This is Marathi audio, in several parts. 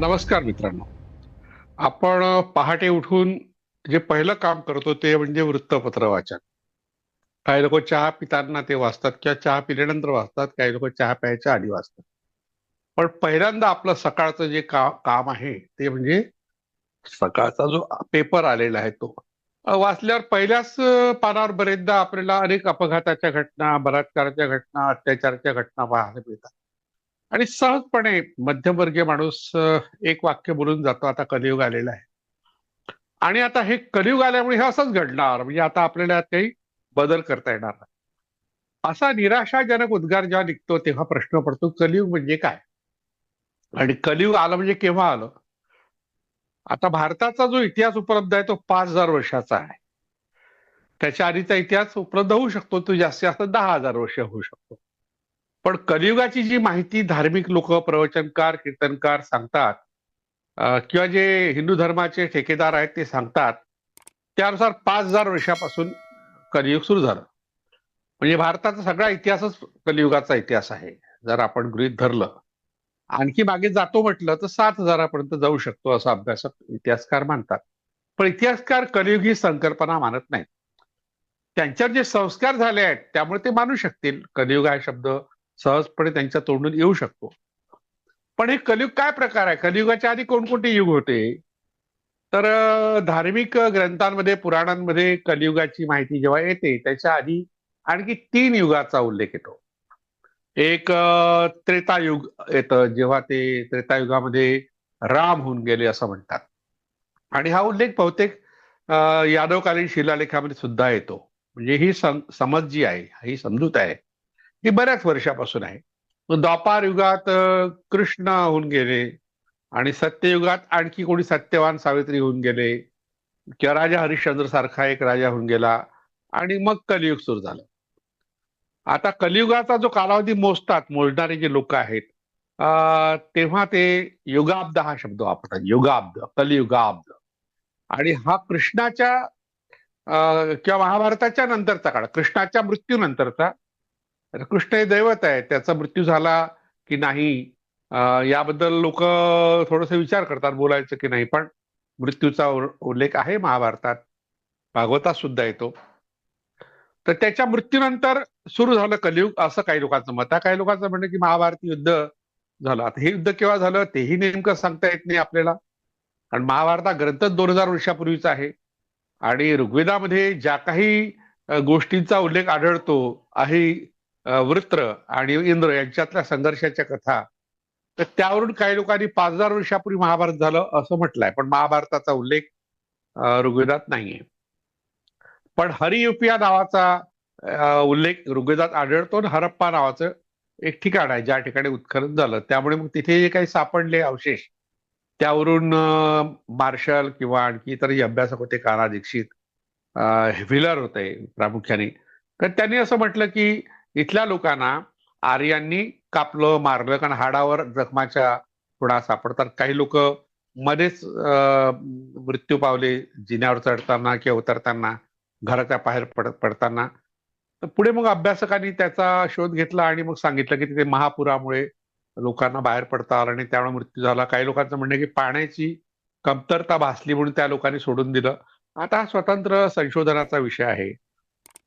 नमस्कार मित्रांनो. आपण पहाटे उठून जे पहिलं काम करतो ते म्हणजे वृत्तपत्र वाचन. काही लोक चहा पिताना ते वाचतात किंवा चहा पिल्यानंतर वाचतात काही लोक चहा प्यायच्या आधी वाचतात. पण पहिल्यांदा आपलं सकाळचं जे का काम आहे ते म्हणजे सकाळचा जो पेपर आलेला आहे तो. वाचल्यावर पहिल्याच पानावर बरेचदा आपल्याला अनेक अपघाताच्या घटना बलात्काराच्या घटना अत्याचाराच्या घटना पाहायला मिळतात. आणि सहजपणे मध्यमवर्गीय माणूस एक वाक्य बोलून जातो. आता कलियुग आलेला आहे. आणि आता हे कलियुग आल्यामुळे हे असंच घडणार. म्हणजे आता आपल्याला काही बदल करता येणार नाही. असा निराशाजनक उद्गार जेव्हा निघतो तेव्हा प्रश्न पडतो कलियुग म्हणजे काय? आणि कलियुग आलं म्हणजे केव्हा आलं? आता भारताचा जो इतिहास उपलब्ध आहे तो पाच हजार वर्षाचा आहे. त्याच्या आधीचा इतिहास उपलब्ध होऊ शकतो तो जास्तीत जास्त दहा हजार वर्ष होऊ शकतो. पण कलियुगाची जी माहिती धार्मिक लोक प्रवचनकार कीर्तनकार सांगतात किंवा जे हिंदू धर्माचे ठेकेदार आहेत ते सांगतात त्यानुसार पाच हजार वर्षापासून कलियुग सुरू झालं. म्हणजे भारताचा सगळा इतिहासच कलियुगाचा इतिहास आहे जर आपण गृहीत धरलं. आणखी मागे जातो म्हटलं तर सात हजारापर्यंत जाऊ शकतो असं अभ्यासक इतिहासकार मानतात. पण इतिहासकार कलियुग ही संकल्पना मानत नाहीत. त्यांच्यावर जे संस्कार झाले आहेत त्यामुळे ते मानू शकतील. कलियुग हा शब्द सहजपणे त्यांच्या तोंडून येऊ शकतो. पण हे कलियुग काय प्रकार आहे? कलियुगाच्या आधी कोणकोणते युग होते? तर धार्मिक ग्रंथांमध्ये पुराणांमध्ये कलियुगाची माहिती जेव्हा येते त्याच्या आधी आणखी तीन युगाचा उल्लेख येतो. एक त्रेतायुग येतं जेव्हा ते त्रेतायुगामध्ये राम होऊन गेले असं म्हणतात. आणि हा उल्लेख बहुतेक यादवकालीन शिलालेखामध्ये सुद्धा येतो. म्हणजे ही सम- समज जी आहे ही समजूत आहे. ही बऱ्याच वर्षापासून आहे. द्वापार युगात कृष्ण होऊन गेले आणि सत्ययुगात आणखी कोणी सत्यवान सावित्री होऊन गेले किंवा राजा हरिश्चंद्र सारखा एक राजा होऊन गेला आणि मग कलियुग सुरू झालं. आता कलियुगाचा जो कालावधी मोजतात मोजणारे जे लोक आहेत अं, तेव्हा ते युगाब्द हा शब्द वापरतात. युगाब्द कलियुगाब्द. आणि हा कृष्णाच्या अं, किंवा महाभारताच्या नंतरचा काळ कृष्णाच्या मृत्यूनंतरचा तर कृष्ण हे दैवत आहे. त्याचा मृत्यू झाला की नाही याबद्दल लोक थोडस विचार करतात बोलायचं की नाही. पण मृत्यूचा उल्लेख आहे महाभारतात. भागवतात सुद्धा येतो. तर त्याच्या मृत्यूनंतर सुरू झालं कलियुग असं काही लोकांचं मत आहे. काही लोकांचं म्हणणं की महाभारती युद्ध झालं. आता हे युद्ध केव्हा झालं तेही नेमकं सांगता येत नाही आपल्याला. कारण महाभारत हा ग्रंथच दोन हजार वर्षापूर्वीचा आहे. आणि ऋग्वेदामध्ये ज्या काही गोष्टींचा उल्लेख आढळतो आहे वृत्र आणि इंद्र यांच्यातल्या संघर्षाच्या कथा तर त्यावरून काही लोकांनी पाच हजार वर्षापूर्वी महाभारत झालं असं म्हटलंय. पण महाभारताचा उल्लेख ऋग्वेदात नाहीये. पण हरियुपिया नावाचा उल्लेख ऋग्वेदात आढळतो आणि हरप्पा नावाचं एक ठिकाण आहे ज्या ठिकाणी उत्खनन झालं. त्यामुळे मग तिथे जे काही सापडले अवशेष त्यावरून मार्शल किंवा आणखी इतरही अभ्यासक होते काना दीक्षित व्हिलर होते प्रामुख्याने. तर त्यांनी असं म्हटलं की इथल्या लोकांना आर्यांनी कापलं मारलं कारण हाडावर जखमाच्या खुणा सापडतात. काही लोक मध्येच मृत्यू पावले जिन्यावर चढताना किंवा उतरताना घराच्या बाहेर पड पडताना. तर पुढे मग अभ्यासकांनी त्याचा शोध घेतला आणि मग सांगितलं की तिथे महापुरामुळे लोकांना बाहेर पडता आलं आणि त्यामुळे मृत्यू झाला. काही लोकांचं म्हणणं की पाण्याची कमतरता भासली म्हणून त्या लोकांनी सोडून दिलं. आता हा स्वतंत्र संशोधनाचा विषय आहे.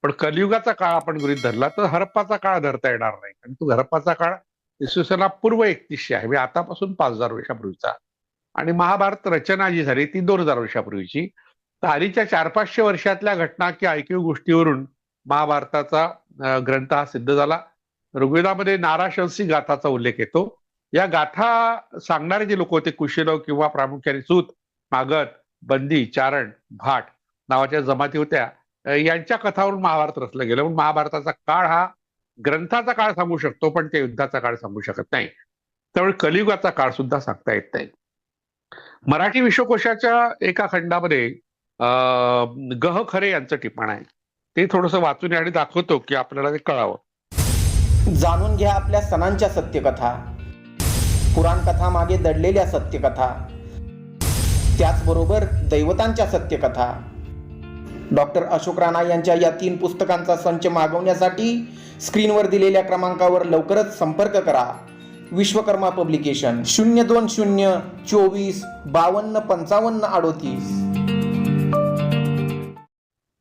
पण कलियुगाचा काळ आपण गृहित धरला तर हरप्पाचा काळ धरता येणार नाही. कारण तो हरप्पाचा काळ इसवी सना पूर्व एकतीसशे आहे. म्हणजे आतापासून पाच हजार वर्षापूर्वीचा. आणि महाभारत रचना जी झाली ती दोन हजार वर्षापूर्वीची. तर आधीच्या चार पाचशे वर्षातल्या घटना किंवा ऐकीव गोष्टीवरून महाभारताचा ग्रंथ हा सिद्ध झाला. ऋग्वेदामध्ये नाराशंसी गाथाचा उल्लेख येतो. या गाथा सांगणारे जे लोक होते कुशलव किंवा प्रामुख्याने सूत मागध बंदी चारण भाट नावाच्या जमाती होत्या. यांच्या कथावरून महाभारत रचलं गेलं. म्हणून महाभारताचा काळ हा ग्रंथाचा काळ सांगू शकतो पण ते युद्धाचा काळ सांगू शकत नाही. त्यामुळे कलियुगाचा काळ सुद्धा सांगता येत नाही. मराठी विश्वकोशाच्या एका खंडामध्ये अं, गह खरे यांचं ठिकाण आहे. ते थोडस वाचून आणि दाखवतो की आपल्याला ते कळावं. जाणून घ्या आपल्या सणांच्या सत्यकथा पुराणकथा मागे दडलेल्या सत्यकथा त्याचबरोबर दैवतांच्या सत्यकथा. डॉक्टर अशोक राणा यांच्या या तीन पुस्तकांचा संच मागवण्यासाठी स्क्रीनवर दिलेल्या क्रमांकावर लवकरच संपर्क करा. विश्वकर्मा पब्लिकेशन शून्य दोन शून्य चोवीस बावन्न पंचावन्न अडोतीस.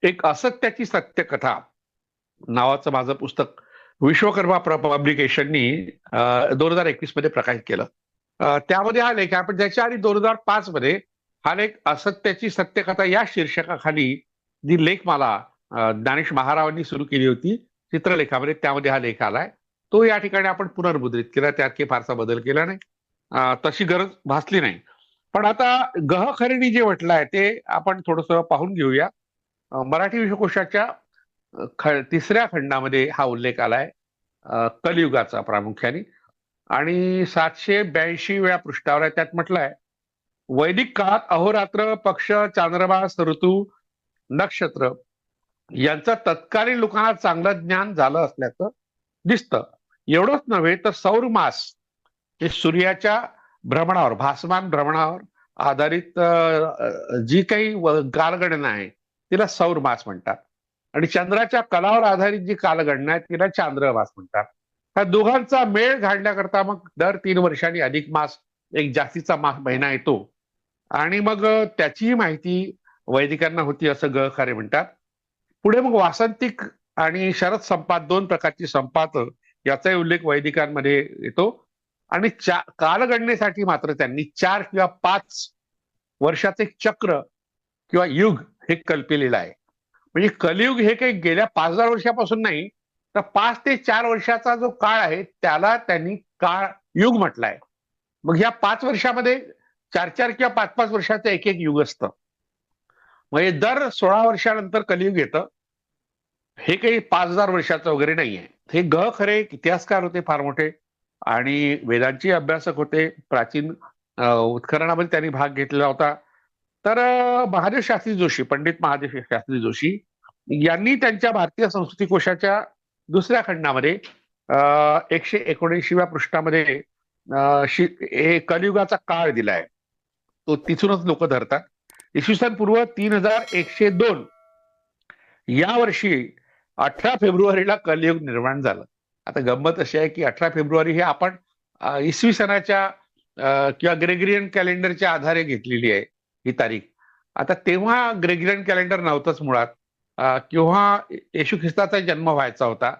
एक असत्याची सत्य कथा नावाचं माझं पुस्तक विश्वकर्मा पब्लिकेशननी दोन हजार एकवीसमध्ये प्रकाशित केलं. त्यामध्ये हा लेख आपण त्याच्या आधी दोन हजार पाच मध्ये हा लेख असत्याची सत्यकथा या शीर्षकाखाली जी लेखमाला मला ज्ञानेश महारावांनी सुरू केली होती चित्रलेखामध्ये म्हणजे त्यामध्ये हा लेख आलाय. तो या ठिकाणी आपण पुनर्मुद्रित केला त्यात काही फारसा बदल केला नाही. तशी गरज भासली नाही. पण आता गह खरेदी जे म्हटलं आहे ते आपण थोडंसं पाहून घेऊया. मराठी विश्वकोशाच्या ख तिसऱ्या खंडामध्ये हा उल्लेख आलाय कलियुगाचा प्रामुख्याने. आणि सातशे ब्याऐंशी वेळा पृष्ठावर आहे त्यात म्हटलंय वैदिक काळात अहोरात्र पक्ष चांद्रमास ऋतू नक्षत्र यांचं तत्कालीन लोकांना चांगलं ज्ञान झालं असल्याचं दिसतं. एवढंच नव्हे तर सौरमास हे सूर्याच्या भ्रमणावर भासमान भ्रमणावर आधारित जी काही कालगणना आहे तिला सौरमास म्हणतात. आणि चंद्राच्या कलावर आधारित जी कालगणना आहे तिला चांद्रमास म्हणतात. ह्या दोघांचा मेळ घालण्याकरता मग दर तीन वर्षांनी अधिक मास एक जास्तीचा मास महिना येतो. आणि मग त्याचीही माहिती वैदिकांना होती असं ग म्हणतात. पुढे मग वासंतिक आणि शरद संपात दोन प्रकारची संपात याचाही उल्लेख वैदिकांमध्ये येतो. आणि चा कालगणनेसाठी मात्र त्यांनी चार किंवा पाच वर्षाचे चक्र किंवा युग हे कल्पिलेलं आहे. म्हणजे कलियुग हे काही गेल्या पाच हजार वर्षापासून नाही तर पाच ते चार वर्षाचा जो काळ आहे त्याला त्यांनी काळ युग म्हटलाय. मग ह्या पाच वर्षामध्ये चार चार किंवा पाच पाच वर्षाचं एक एक युग असतं. म्हणजे दर सोळा वर्षानंतर कलियुग येतं. हे काही पाच हजार वर्षाचं वगैरे नाही आहे हे ग खरे इतिहासकार होते फार मोठे आणि वेदांचे अभ्यासक होते. प्राचीन उत्खननामध्ये त्यांनी भाग घेतलेला होता. तर महादेव शास्त्री जोशी पंडित महादेव शास्त्री जोशी यांनी त्यांच्या भारतीय संस्कृती कोशाच्या दुसऱ्या खंडामध्ये एकशे एकोणऐंशीव्या पृष्ठामध्ये अं, हे कलियुगाचा काळ दिलाय. तो तिथूनच लोक धरतात. इसवी सन पूर्व तीन हजार एकशे दोन. या वर्षी अठरा फेब्रुवारीला कलयुग निर्माण झालं. आता गंमत अशी आहे की अठरा फेब्रुवारी हे आपण इसवी सणाच्या किंवा ग्रेगरियन कॅलेंडरच्या आधारे घेतलेली आहे ही तारीख. आता तेव्हा ग्रेगरियन कॅलेंडर नव्हतंच मुळात. किंवा येशू ख्रिस्ताचा जन्म व्हायचा होता.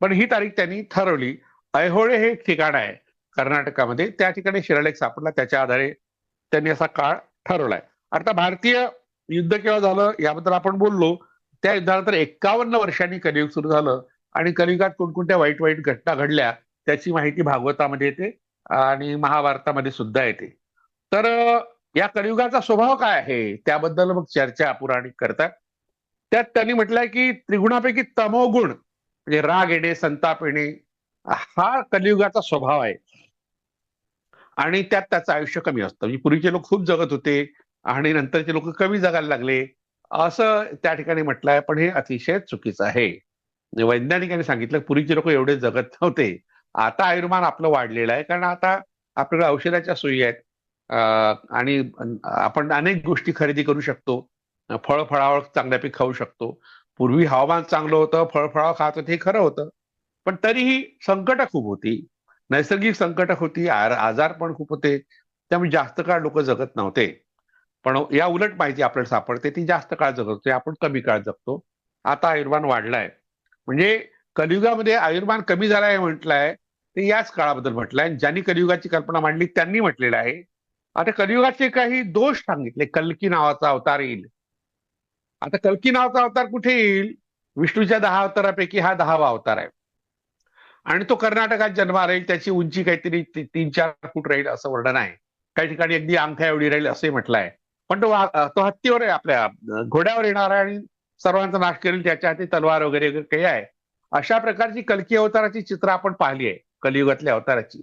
पण ही तारीख त्यांनी ठरवली. ऐहोळे हे एक ठिकाण आहे कर्नाटकामध्ये. त्या ठिकाणी शिलालेख सापडला. त्याच्या आधारे त्यांनी असा काळ ठरवलाय आता भारतीय युद्ध केव्हा झालं याबद्दल आपण बोललो. त्या युद्धानंतर एक्कावन्न वर्षांनी कलियुग सुरू झालं आणि कलियुगात कोणकोणत्या वाईट वाईट घटना घडल्या त्याची माहिती भागवतामध्ये येते आणि महाभारतामध्ये सुद्धा येते. तर या कलियुगाचा स्वभाव काय आहे त्याबद्दल मग चर्चा पुराणिक करतात. त्यात त्यांनी म्हटलंय की त्रिगुणापैकी तमोगुण म्हणजे राग येणे संताप येणे हा कलियुगाचा स्वभाव आहे. आणि त्यात त्याचं आयुष्य कमी असतं. म्हणजे पूर्वीचे लोक खूप जगत होते. आणि नंतरचे लोक कमी जगायला लागले. असं त्या ठिकाणी म्हटलंय पण हे अतिशय चुकीचं आहे. वैज्ञानिकांनी सांगितलं पूर्वीचे लोक एवढे जगत नव्हते. आता आयुर्मान आपलं वाढलेलं आहे कारण आता आपल्याकडे औषधाच्या सोयी आहेत. आणि आपण अनेक गोष्टी खरेदी करू शकतो. फळ फळावळ चांगल्यापैकी खाऊ शकतो. पूर्वी हवामान चांगलं होतं फळफळावळ खात होते हे खरं होतं. पण तरीही संकट खूप होती. नैसर्गिक संकट होती आजार पण खूप होते. त्यामुळे जास्त काळ लोक जगत नव्हते. पण या उलट माहिती आपल्याला सापडते ती जास्त काळ जगतो आपण कमी काळ जगतो. आता आयुर्मान वाढलाय. म्हणजे कलियुगामध्ये आयुर्मान कमी झालाय म्हटलंय ते याच काळाबद्दल म्हटलंय. ज्यांनी कलियुगाची कल्पना मांडली त्यांनी म्हटलेलं आहे. आता कलियुगाचे काही दोष सांगितले. कल्की नावाचा अवतार येईल. आता कल्की नावाचा अवतार कुठे येईल? विष्णूच्या दहा अवतारापैकी हा दहावा अवतार आहे. आणि तो कर्नाटकात जन्माला येईल त्याची उंची काहीतरी तीन चार फूट राहील असं वर्णन आहे. काही ठिकाणी अगदी अंगठ्या एवढी राहील असंही म्हटलं आहे पण तो तो हत्तीवर आहे आपल्या घोड्यावर येणार आहे आणि सर्वांचा नाश करेल त्याच्या हाती तलवार वगैरे वगैरे काही आहे. अशा प्रकारची कलकी अवताराची चित्र आपण पाहिली आहे कलियुगातल्या अवताराची.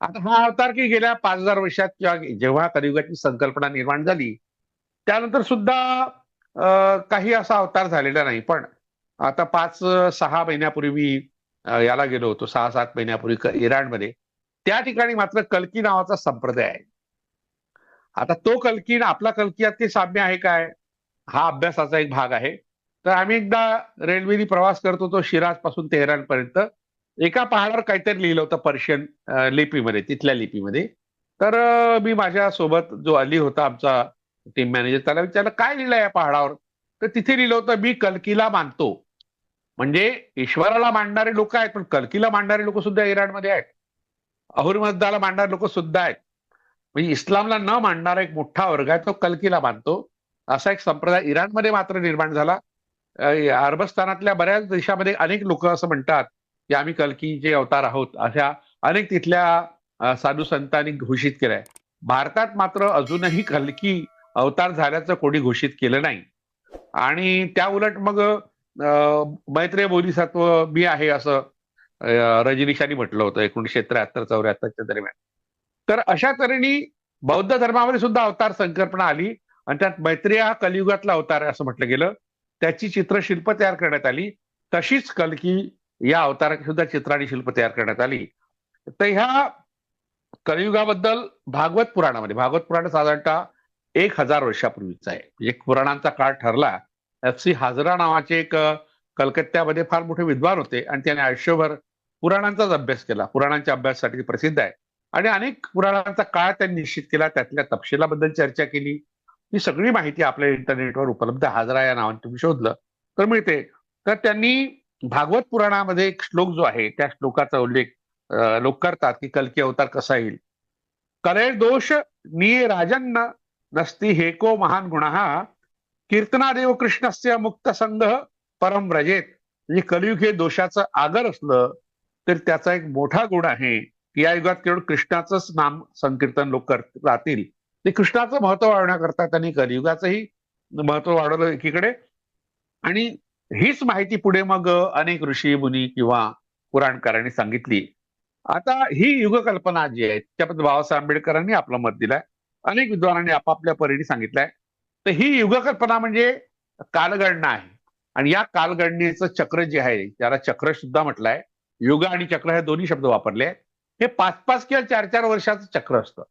आता हा अवतार की गेल्या पाच हजार वर्षात किंवा जेव्हा कलियुगाची संकल्पना निर्माण झाली त्यानंतर सुद्धा काही असा अवतार झालेला नाही. पण आता पाच सहा महिन्यापूर्वी याला गेलो होतो सहा सात महिन्यापूर्वी इराणमध्ये. त्या ठिकाणी मात्र कल्की नावाचा संप्रदाय आहे. आता तो कलकी आणि आपला कलकीयात ते साम्य आहे काय? हा अभ्यासाचा एक भाग आहे. तर आम्ही एकदा रेल्वेने प्रवास करत होतो शिराजपासून तेहरान पर्यंत एका पहाडावर काहीतरी लिहिलं होतं पर्शियन लिपीमध्ये तिथल्या लिपीमध्ये. तर मी माझ्या सोबत जो अली होता आमचा टीम मॅनेजर त्याला विचारलं काय लिहिलं या पहाडावर? तर तिथे लिहिलं होतं मी कल्कीला मानतो. म्हणजे ईश्वराला मांडणारे लोक आहेत पण कलकीला मांडणारे लोक सुद्धा इराणमध्ये आहेत. अहुरमद्दाला मांडणारे लोक सुद्धा आहेत. म्हणजे इस्लामला न मानणारा एक मोठा वर्ग आहे तो कलकीला मानतो. असा एक संप्रदाय इराणमध्ये मात्र निर्माण झाला. अरबस्तानातल्या अरबस्थानातल्या बऱ्याच देशामध्ये अनेक लोक असं म्हणतात की आम्ही कलकीचे अवतार आहोत अशा अनेक तिथल्या साधू संतांनी घोषित केलंय. भारतात मात्र अजूनही कलकी अवतार झाल्याचं कोणी घोषित केलं नाही. आणि त्या उलट मग अं, मैत्रेय बोधिसत्व मी आहे असं रजनीशांनी म्हटलं होतं एकोणीशे त्र्याहत्तर चौऱ्याहत्तरच्या दरम्यान. तर अशा तऱ्हेने बौद्ध धर्मामध्ये सुद्धा अवतार संकल्पना आली आणि त्यात मैत्रेय हा कलियुगातला अवतार असं म्हटलं गेलं. त्याची चित्रशिल्प तयार करण्यात आली. तशीच कलकी या अवताराची सुद्धा चित्र आणि शिल्प तयार करण्यात आली. तर ह्या कलियुगाबद्दल भागवत पुराणामध्ये भागवत पुराण साधारणतः एक हजार वर्षापूर्वीचं आहे. म्हणजे पुराणांचा काळ ठरला. एफ सी हाजरा नावाचे एक कलकत्त्यामध्ये फार मोठे विद्वान होते आणि त्याने आयुष्यभर पुराणांचाच अभ्यास केला. पुराणांच्या अभ्यासासाठी प्रसिद्ध आहे. आणि अनेक पुराणांचा काळ त्यांनी निश्चित केला त्यातल्या तपशिलाबद्दल चर्चा केली. ही सगळी माहिती आपल्या इंटरनेटवर उपलब्ध हाजरा या नावाने तुम्ही शोधलं तर मिळते. तर त्यांनी भागवत पुराणामध्ये एक श्लोक जो आहे त्या श्लोकाचा उल्लेख लोक करतात की कलकी अवतार कसा येईल? कले दोष निये राजन्न नसती हेको महान गुण कीर्तनादेव कृष्णस्य मुक्त संघ परम रजेत म्हणजे कलियुग हे दोषाचं आगर असलं तर त्याचा एक मोठा गुण आहे. या युगात केवळ कृष्णाचंच नाम संकीर्तन लोक करत राहतील. ते कृष्णाचं महत्त्व वाढवण्याकरता त्यांनी कलियुगाचंही महत्त्व वाढवलं एकीकडे. आणि हीच माहिती पुढे मग अनेक ऋषी मुनी किंवा पुराणकारांनी सांगितली. आता ही युगकल्पना जी आहे त्याबद्दल बाबासाहेब आंबेडकरांनी आपलं मत दिलंय. अनेक विद्वानांनी आपापल्या परीने सांगितलंय. तर ही युगकल्पना म्हणजे कालगणना आहे. आणि या कालगणनेचं चक्र जे आहे त्याला चक्र सुद्धा म्हटलंय. युग आणि चक्र हे दोन्ही शब्द वापरले. आहेत हे पाच पाच किंवा चार चार वर्षाचं चक्र असतं.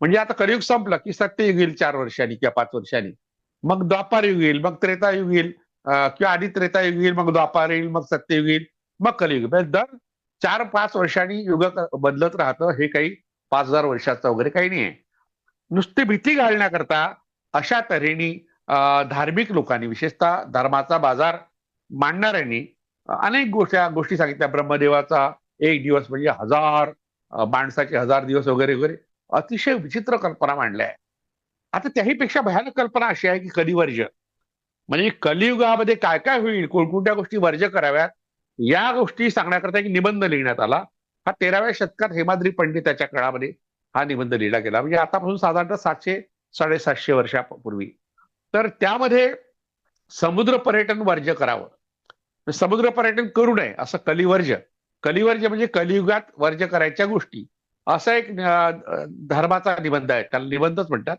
म्हणजे आता कलियुग संपलं की सत्ययुग येईल चार वर्षांनी किंवा पाच वर्षांनी. मग द्वापार युग येईल मग त्रेतायुग येईल किंवा आधी त्रेतायुग येईल मग द्वापार येईल मग सत्ययुग येईल मग कलियुग म्हणजे दर चार पाच वर्षांनी युग बदलत राहतं हे काही पाच हजार वर्षाचं वगैरे काही नाही आहे. नुसती भीती घालण्याकरता अशा तऱ्हेने धार्मिक लोकांनी विशेषतः धर्माचा बाजार मांडणाऱ्यांनी अनेक गोष्टी गोष्टी सांगितल्या. ब्रह्मदेवाचा एक दिवस म्हणजे हजार माणसाचे हजार दिवस वगैरे वगैरे अतिशय विचित्र कल्पना मांडल्या आहे आता त्याही पेक्षा भयानक कल्पना अशी आहे की कलिवर्ज म्हणजे कलियुगामध्ये काय काय होईल? कोणकोणत्या गोष्टी वर्ज्य कराव्यात? या गोष्टी सांगण्याकरता एक निबंध लिहिण्यात आला. हा तेराव्या शतकात हेमाद्री पंडित त्याच्या काळामध्ये हा निबंध लिहिला गेला. म्हणजे आतापासून साधारणतः सातशे साडेसातशे वर्षापूर्वी. तर त्यामध्ये समुद्र पर्यटन वर्ज करावं. समुद्र पर्यटन करू नये असं कलिवर्ज्य कलिवर्ज म्हणजे कलियुगात वर्ज करायच्या गोष्टी. असा एक धर्माचा निबंध आहे. त्याला निबंधच म्हणतात.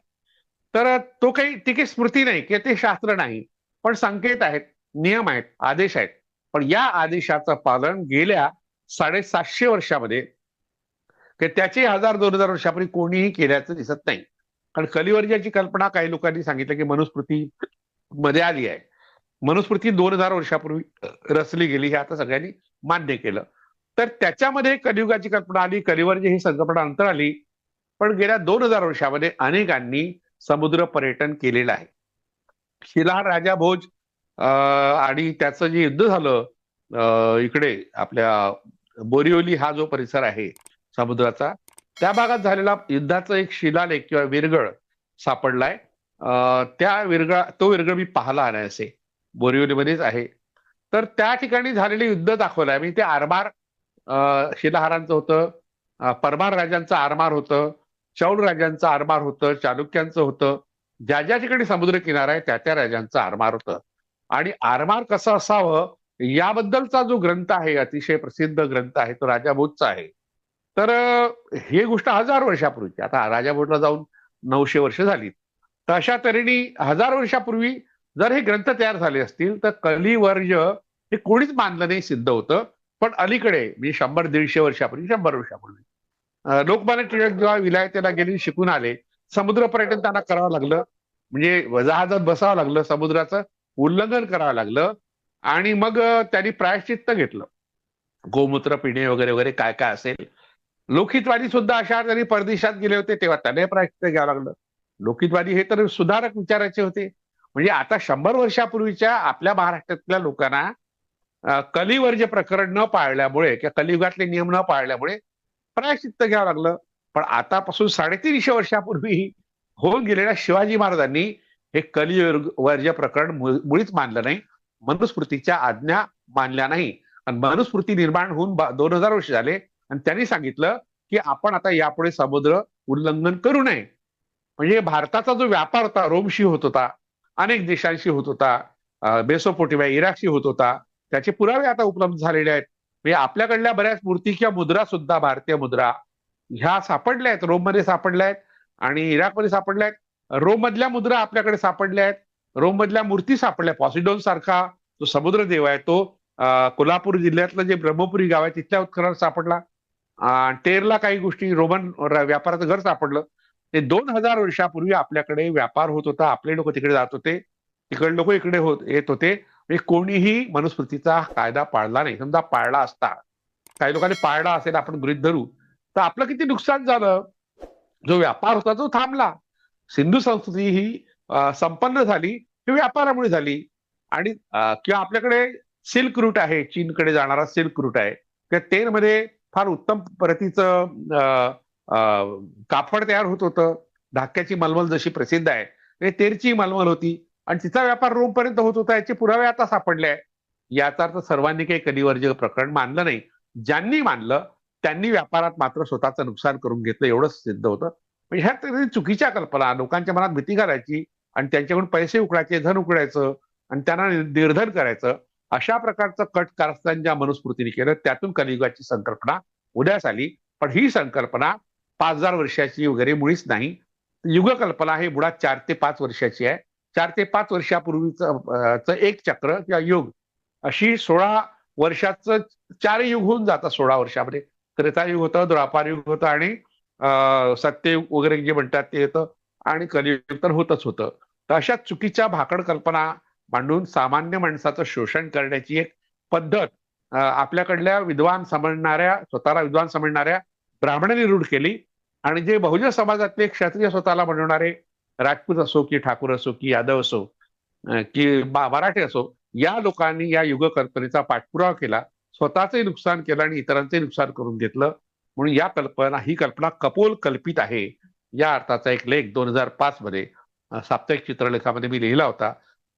तर तो काही ती काही स्मृती नाही किंवा ते शास्त्र नाही. पण संकेत आहेत नियम आहेत आदेश आहेत. पण या आदेशाचं पालन गेल्या साडेसातशे वर्षामध्ये त्याचे हजार दोन हजार वर्षापूर्वी कोणीही केल्याचं दिसत नाही. कारण कलिवर्जाची कल्पना काही लोकांनी सांगितलं की मनुस्मृती मध्ये आली आहे. मनुस्मृती दोन हजार वर्षापूर्वी रचली गेली हे आता सगळ्यांनी मान्य केलं. तर त्याच्यामध्ये कलियुगाची कल्पना आली कलिवर्ज ही संकल्पना अंतर आली. पण गेल्या दोन हजार वर्षामध्ये अनेकांनी समुद्र पर्यटन केलेलं आहे. शिलाहार राजा भोज आणि त्याचं जे युद्ध झालं इकडे आपल्या बोरिवली हा जो परिसर आहे समुद्राचा त्या भागात झालेला युद्धाचा एक शिलालेख किंवा विरगळ सापडलाय. त्या विरगळा तो विरगळ मी पाहला आहे असे. बोरिवलीमध्येच आहे. तर त्या ठिकाणी झालेले युद्ध दाखवलंय. म्हणजे ते आरमार शिलाहारांचं होतं परमार राजांचं आरमार होतं चौल राजांचं आरमार होतं चालुक्यांचं होतं. ज्या ज्या ठिकाणी समुद्र किनारा आहे त्या त्या राजांचं आरमार होतं. आणि आरमार कसं असावं याबद्दलचा जो ग्रंथ आहे अतिशय प्रसिद्ध ग्रंथ आहे तो राजा भोजचा आहे. तर हे ही गोष्ट हजार वर्षापूर्वीची आता राजा भोजला जाऊन नऊशे वर्ष झाली तर अशा तऱ्हेने हजार वर्षापूर्वी जर हे ग्रंथ तयार झाले असतील तर कलिवर्ज हे कोणीच मानलं नाही सिद्ध होतं. पण अलीकडे म्हणजे शंभर दीडशे वर्षापूर्वी शंभर वर्षापूर्वी लोकमान्य टिळक जेव्हा विलायतेला गेले शिकून आले समुद्र पर्यटन त्यांना करावं लागलं. म्हणजे जहाजात बसावं लागलं समुद्राचं उल्लंघन करावं लागलं. आणि मग त्यांनी प्रायश्चित्त घेतलं. गोमूत्र पिणे वगैरे वगैरे काय काय असेल. लोकितवादी सुद्धा अशा त्यांनी परदेशात गेले होते तेव्हा त्यांनाही प्रायश्चित्त घ्यावं लागलं. लोकितवादी हे तर सुधारक विचाराचे होते. म्हणजे आता शंभर वर्षापूर्वीच्या आपल्या महाराष्ट्रातल्या लोकांना अं, जे प्रकरण न पाळल्यामुळे किंवा कलियुगातले नियम न पाळल्यामुळे प्रायश्चित्त घ्यावं लागलं. पण आतापासून साडेतीनशे वर्षापूर्वी होऊन गेलेल्या शिवाजी महाराजांनी हे कलिवर्ज प्रकरण मुळीच मानलं नाही. मनुस्मृतीच्या आज्ञा मानल्या नाही. आणि मनुस्मृती निर्माण होऊन दोन हजार वर्ष झाले. आणि त्यांनी सांगितलं की आपण आता यापुढे समुद्र उल्लंघन करू नये. म्हणजे भारताचा जो व्यापार होता रोमशी होत होता अनेक देशांशी होत होता बेसोपोटिवा इराकशी होत होता त्याचे पुरावे आता उपलब्ध झालेले आहेत. म्हणजे आपल्याकडल्या बऱ्याच मूर्ती किंवा मुद्रा सुद्धा भारतीय मुद्रा ह्या सापडल्या आहेत. रोममध्ये सापडल्या आहेत आणि इराकमध्ये सापडल्या आहेत. रोम मधल्या मुद्रा आपल्याकडे सापडल्या आहेत. रोम मधल्या मूर्ती सापडल्या. पॉसिडोन सारखा जो समुद्र देव आहे तो कोल्हापूर जिल्ह्यातलं जे ब्रह्मपुरी गाव आहे तिथल्या उत्खननात सापडला. टेरला काही गोष्टी रोमन व्यापाराचं घर सापडलं. ते दोन हजार वर्षापूर्वी आपल्याकडे व्यापार होत होता. आपले लोक तिकडे जात होते. तिकडे लोक इकडे होत येत होते. म्हणजे कोणीही मनुस्मृतीचा कायदा पाळला नाही. समजा पाळला असता काही लोकांनी पाळला असेल आपण गृहित धरू तर आपलं किती नुकसान झालं? जो व्यापार होता तो थांबला. सिंधू संस्कृती ही संपन्न झाली ही व्यापारामुळे झाली. आणि किंवा आपल्याकडे सिल्क रूट आहे चीनकडे जाणारा सिल्क रूट आहे. किंवा तेलमध्ये फार उत्तम प्रतीचं कापड तयार होत होतं. धाक्याची मलमल जशी प्रसिद्ध आहे. म्हणजे तेरची मलमल होती. आणि तिचा व्यापार रोमपर्यंत होत होता याचे पुरावे आता सापडले आहे याचा अर्थ सर्वांनी काही कलिवर्ज प्रकरण मानलं नाही. ज्यांनी मानलं त्यांनी व्यापारात मात्र स्वतःचं नुकसान करून घेतलं एवढंच सिद्ध होतं. म्हणजे ह्या चुकीच्या कल्पना लोकांच्या मनात भीती घालायची आणि त्यांच्याकडून पैसे उकडायचे धन उकडायचं आणि त्यांना निर्धन करायचं अशा प्रकारचं कट कारस्थांच्या मनुस्मृतीने केलं त्यातून कलियुगाची संकल्पना उदयास आली. पण ही संकल्पना पाच हजार वर्षाची वगैरे मुळीच नाही. युगकल्पना हे मुळात चार ते पाच वर्षाची आहे. चार ते पाच वर्षापूर्वीचं एक चक्र किंवा युग. अशी सोळा वर्षाचं चार युग होऊन जातात सोळा वर्षामध्ये. त्रेतायुग होतं द्वापार युग होतं आणि अं, सत्ययुग वगैरे जे म्हणतात ते येतं आणि कलियुग तर होतच होतं. तर अशा चुकीच्या भाकड कल्पना मांडून सामान्य माणसाचं शोषण करण्याची एक पद्धत आपल्याकडल्या विद्वान समजणाऱ्या स्वतःला विद्वान समजणाऱ्या ब्राह्मणांनी रूढ केली. आणि जे बहुजन समाजातले क्षत्रिय स्वतःला म्हणणारे राजपूत असो की ठाकूर असो की यादव असो की मराठे असो या लोकांनी या युग कल्पनेचा पाठपुरावा केला स्वतःचे नुकसान केलं आणि इतरांचे नुकसान करून घेतलं. म्हणून या कल्पना ही कल्पना कपोल कल्पित आहे. या अर्थाचा एक लेख दोन हजार पाच मध्ये साप्ताहिक चित्रलेखामध्ये मी लिहिला होता.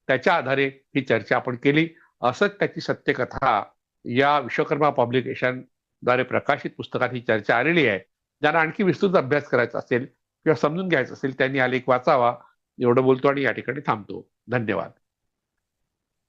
त्याच्या आधारे ही चर्चा आपण केली. असंच त्याची सत्यकथा या विश्वकर्मा पब्लिकेशनद्वारे प्रकाशित पुस्तकात ही चर्चा आलेली आहे. ज्यांना आणखी विस्तृत अभ्यास करायचा असेल किंवा समजून घ्यायचं असेल त्यांनी आलेख वाचावा एवढं बोलतो आणि या ठिकाणी थांबतो. धन्यवाद.